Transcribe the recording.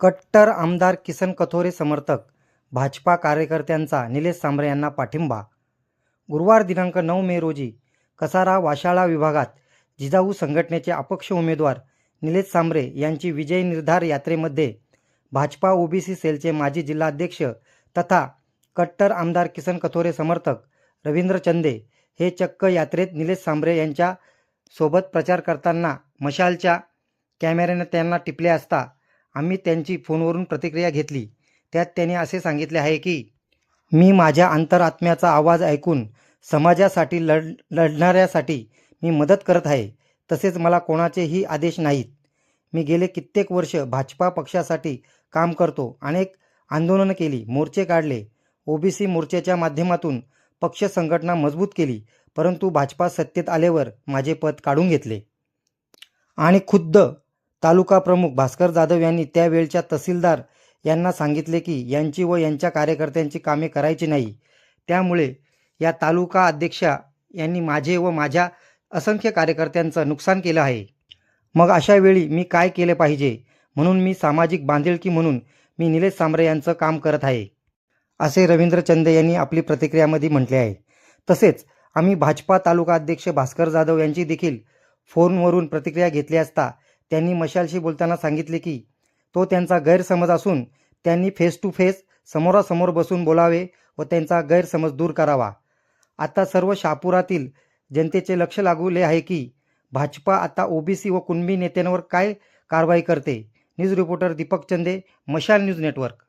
कट्टर आमदार किसन कथोरे समर्थक भाजपा कार्यकर्त्यांचा निलेश सांबरे यांना पाठिंबा. गुरुवार दिनांक नऊ मे रोजी कसारा वाशाळा विभागात जिजाऊ संघटनेचे अपक्ष उमेदवार निलेश सांबरे यांची विजय निर्धार यात्रेमध्ये भाजपा ओबीसी सेलचे माजी जिल्हाध्यक्ष तथा कट्टर आमदार किसन कथोरे समर्थक रवींद्र चंदे हे चक्क यात्रेत निलेश सांबरे यांच्या सोबत प्रचार करताना मशालच्या कॅमेऱ्याने त्यांना टिपले असता आम्ही त्यांची फोनवरून प्रतिक्रिया घेतली. त्यात त्यांनी असे सांगितले आहे की मी माझ्या अंतरात्म्याचा आवाज ऐकून समाजासाठी लढ लढणाऱ्यासाठी मी मदत करत आहे. तसेच मला कोणाचेही आदेश नाहीत. मी गेले कित्येक वर्ष भाजपा पक्षासाठी काम करतो. अनेक आंदोलनं केली मोर्चे काढले. ओबीसी मोर्चाच्या माध्यमातून पक्ष संघटना मजबूत केली. परंतु भाजपा सत्तेत आल्यावर माझे पद काढून घेतले. आणि खुद्द तालुका प्रमुख भास्कर जाधव यांनी त्यावेळच्या तहसीलदार यांना सांगितले की यांची व यांच्या कार्यकर्त्यांची कामे करायची नाही. त्यामुळे या तालुका अध्यक्षा यांनी माझे व माझ्या असंख्य कार्यकर्त्यांचं नुकसान केलं आहे. मग अशा वेळी मी काय केले पाहिजे? म्हणून मी सामाजिक बांधिलकी म्हणून मी निलेश सांबरे यांचं काम करत आहे. असे रवींद्र चंदे यांनी आपली प्रतिक्रियामध्ये म्हटले आहे. तसेच आम्ही भाजपा तालुका अध्यक्ष भास्कर जाधव यांची देखील फोनवरून प्रतिक्रिया घेतली असता त्यांनी मशालशी बोलताना सांगितले की तो त्यांचा गैरसमज असून त्यांनी फेस टू फेस समोरासमोर बसून बोलावे व त्यांचा गैरसमज दूर करावा. आता सर्व शहापुरातील जनतेचे लक्ष लागूले आहे की भाजपा आता ओबीसी व कुणबी नेत्यांवर काय कारवाई करते? न्यूज रिपोर्टर दीपक चंदे मशाल न्यूज नेटवर्क.